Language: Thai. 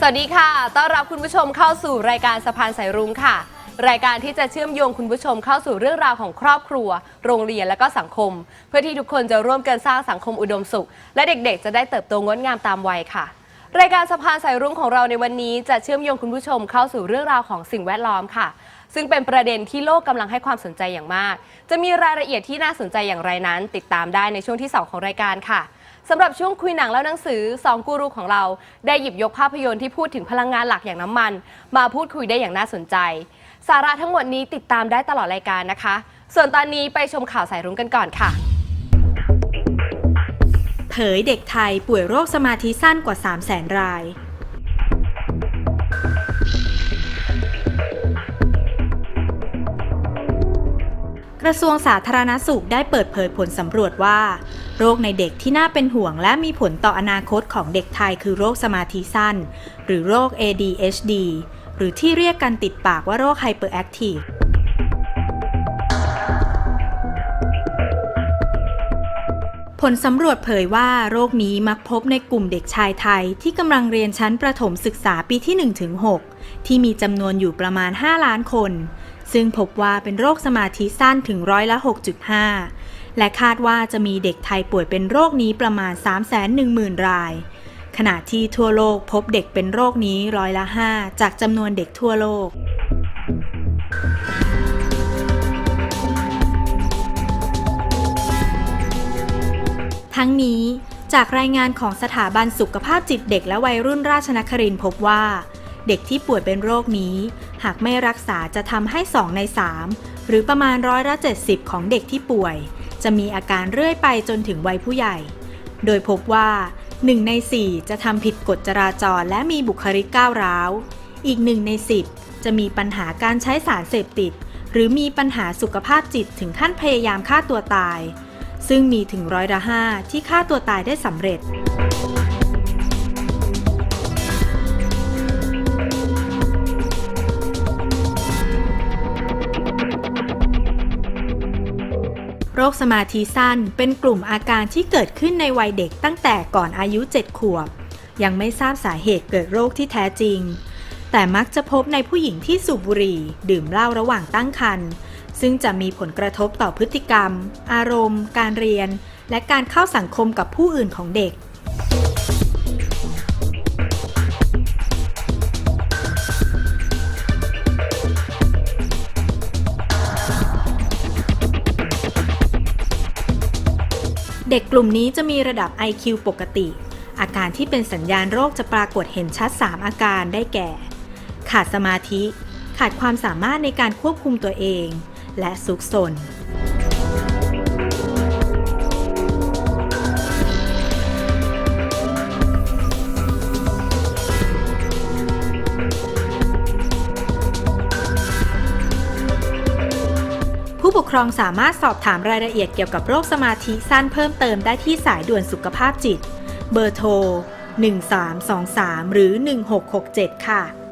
สวัสดีค่ะ ต้อนรับคุณผู้ชมเข้าสู่รายการสะพานสายรุ้งค่ะ รายการที่จะเชื่อมโยงคุณผู้ชมเข้าสู่เรื่องราวของครอบครัว โรงเรียนและก็สังคม เพื่อที่ทุกคนจะร่วมกันสร้างสังคมอุดมสุข และเด็กๆ จะได้เติบโตงดงามตามวัยค่ะ รายการสะพานสายรุ้งของเราในวันนี้จะเชื่อมโยงคุณผู้ชมเข้าสู่เรื่องราวของสิ่งแวดล้อมค่ะ ซึ่งเป็นประเด็นที่โลกกำลังให้ความสนใจอย่างมาก จะมีรายละเอียดที่น่าสนใจอย่างไรนั้น ติดตามได้ในช่วงที่ 2 ของรายการค่ะ สำหรับช่วงคุยหนังแล้วหนังสือสองกูรูของเรา ได้หยิบยกภาพยนตร์ที่พูดถึงพลังงานหลักอย่างน้ำมัน มาพูดคุยได้อย่างน่าสนใจ สาระทั้งหมดนี้ติดตามได้ตลอดรายการนะคะ ส่วนตอนนี้ไปชมข่าวสายรุ้งกันก่อนค่ะ เผยเด็กไทยป่วยโรคสมาธิสั้นกว่า 3 0 0แสนราย ระทรวงสาธารณสุขได้เปิดเผยผลสำรวจว่า โรคในเด็กที่น่าเป็นห่วงและมีผลต่ออนาคตของเด็กไทยคือโรคสมาธิสั้น หรือโรค ADHD หรือที่เรียกกันติดปากว่าโรคไฮเปอร์แอคทีฟผลสำรวจเผยว่าโรคนี้มักพบในกลุ่มเด็กชายไทยที่กำลังเรียนชั้นประถมศึกษาปีที่ 1-6 ที่มีจำนวนอยู่ประมาณ 5 ล้านคน ซึ่งพบว่าเป็นโรคสมาธิสั้นถึงร้อยละ 6.5 และคาดว่าจะมีเด็กไทยป่วยเป็นโรคนี้ประมาณ 310,000 ราย ขณะที่ทั่วโลกพบเด็กเป็นโรคนี้ร้อยละ 5 จากจำนวนเด็กทั่วโลกทั้งนี้จากรายงานของสถาบันสุขภาพจิตเด็กและวัยรุ่นราชนครินพบว่า เด็กที่ป่วยเป็นโรคนี้ หากไม่รักษาจะทำให้ 2 ใน 3 หรือประมาณร้อยละ70 ของเด็กที่ป่วย จะมีอาการเรื่อยไปจนถึงวัยผู้ใหญ่ โดยพบว่า 1 ใน 4 จะทำผิดกฎจราจรและมีบุคลิกก้าวร้าว อีก 1 ใน 10 จะมีปัญหาการใช้สารเสพติด หรือมีปัญหาสุขภาพจิตถึงขั้นพยายามฆ่าตัวตาย ซึ่งมีถึงร้อยละห้าที่ฆ่าตัวตายได้สำเร็จ โรคสมาธิสั้นเป็นกลุ่มอาการที่เกิดขึ้นในวัยเด็กตั้งแต่ก่อนอายุ 7 ขวบ ยังไม่ทราบสาเหตุเกิดโรคที่แท้จริง แต่มักจะพบในผู้หญิงที่สูบบุหรี่ ดื่มเหล้าระหว่างตั้งครรภ์ซึ่งจะมีผลกระทบต่อพฤติกรรม อารมณ์ การเรียน และการเข้าสังคมกับผู้อื่นของเด็ก เด็กกลุ่มนี้จะมีระดับ IQ ปกติ อาการที่เป็นสัญญาณโรคจะปรากฏเห็นชัด 3 อาการได้แก่ ขาดสมาธิ ขาดความสามารถในการควบคุมตัวเอง และสุกสน ปกครองสามารถสอบถามรายละเอียดเกี่ยวกับโรคสมาธิสั้นเพิ่มเติมได้ที่สายด่วนสุขภาพจิต เบอร์โทร 1323 หรือ 1667 ค่ะ